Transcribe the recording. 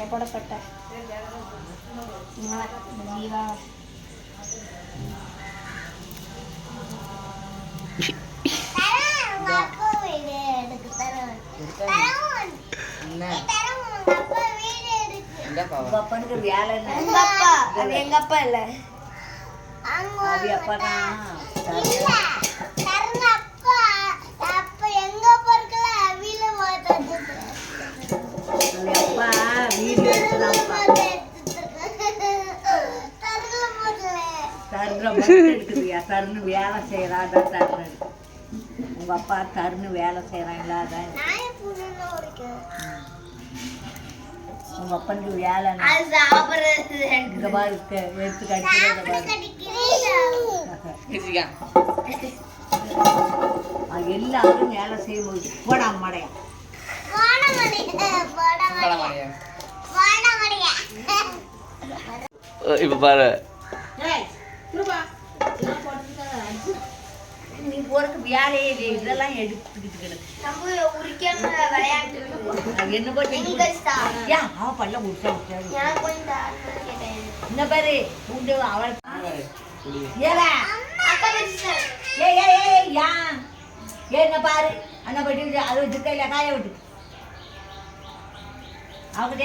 எப்படப்பட்ட ஜீவா அப்பனுக்கு வேலை என்ன உங்க அப்பா அது எங்க அப்பா இல்ல அது அப்பதான் அது தருண வேலை செய்யறாதான் தருணு உங்க அப்பா தருணு வேலை செய்யறாங்களா அதான் உங்க அப்பனுக்கு வேலை பாரு இருக்க எடுத்து அது எல்லாரும் வேலை செய்யும்போது போடா மடையா. பழமலையா இப்போ பாரு. இதெல்லாம் எடுத்துக்கிட்டு என்ன பல்ல இந்த பாரு? உண்டு அவள். என்ன பாரு? அண்ணா பட்டி அது காய விட்டு. அவகிட்ட